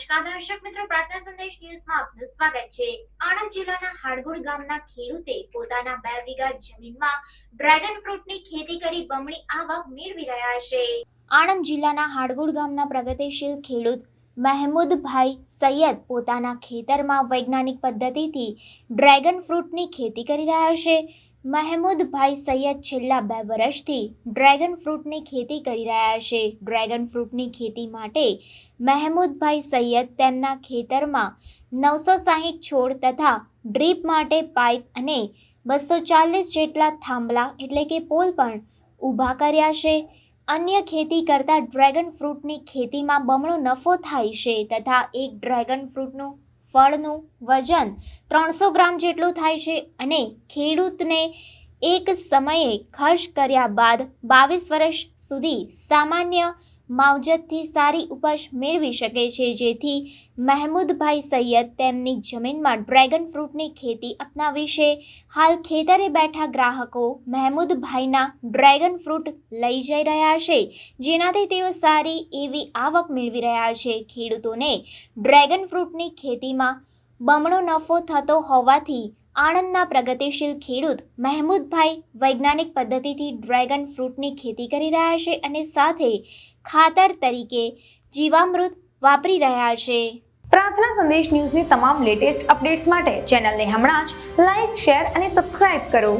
નમસ્કાર દર્શક મિત્રો પ્રાર્થના સંદેશ ન્યૂઝમાં આપનું સ્વાગત છે. આણંદ જિલ્લાના હાડગુડ ગામના ખેડૂતે પોતાના બે વીઘા જમીનમાં ડ્રેગન ફ્રૂટની ખેતી કરી બમણી આવક મેળવી રહ્યા છે. આણંદ જિલ્લાના હાડગુડ ગામના પ્રગતિશીલ ખેડૂત મહેમૂદભાઈ સૈયદ પોતાના ખેતરમાં વૈજ્ઞાનિક પદ્ધતિથી ડ્રેગન ફ્રૂટની ખેતી કરી રહ્યા છે. મહેમૂદભાઈ સૈયદ છેલ્લા બે વર્ષથી ડ્રેગન ફ્રૂટની ખેતી કરી રહ્યા છે. ડ્રેગન ફ્રૂટની ખેતી માટે મહેમૂદભાઈ સૈયદ તેમના ખેતરમાં નવસો સાહીઠ છોડ તથા ડ્રીપ માટે પાઇપ અને બસો ચાલીસ જેટલા થાંભલા એટલે કે પોલ પણ ઊભા કર્યા છે. અન્ય ખેતી કરતાં ડ્રેગન ફ્રૂટની ખેતીમાં બમણો નફો થાય છે તથા એક ડ્રેગન ફ્રૂટનું ફળનું વજન ત્રણસો ગ્રામ જેટલું થાય છે અને ખેડૂતને એક સમયે ખર્ચ કર્યા બાદ બાવીસ વર્ષ સુધી સામાન્ય માવજતથી સારી ઉપજ મેળવી શકે છે. જેથી મહેમૂદભાઈ સૈયદ તેમની જમીનમાં ડ્રેગન ફ્રૂટની ખેતી અપનાવી છે. હાલ ખેતરે બેઠા ગ્રાહકો મહેમૂદભાઈના ડ્રેગન ફ્રૂટ લઈ જઈ રહ્યા છે. જેનાથી તેઓ સારી એવી આવક મેળવી રહ્યા છે. ખેડૂતોને ડ્રેગન ફ્રૂટની ખેતીમાં બમણો નફો થતો હોવાથી આણંદના પ્રગતિશીલ ખેડૂત મહેમૂદભાઈ વૈજ્ઞાનિક પદ્ધતિથી ડ્રેગન ફ્રૂટની ખેતી કરી રહ્યા છે અને સાથે ખાતર તરીકે જીવામૃત વાપરી રહ્યા છે. પ્રાર્થના સંદેશ ન્યૂઝની તમામ લેટેસ્ટ અપડેટ્સ માટે ચેનલને હમણાં જ લાઈક, શેર અને સબસ્ક્રાઇબ કરો.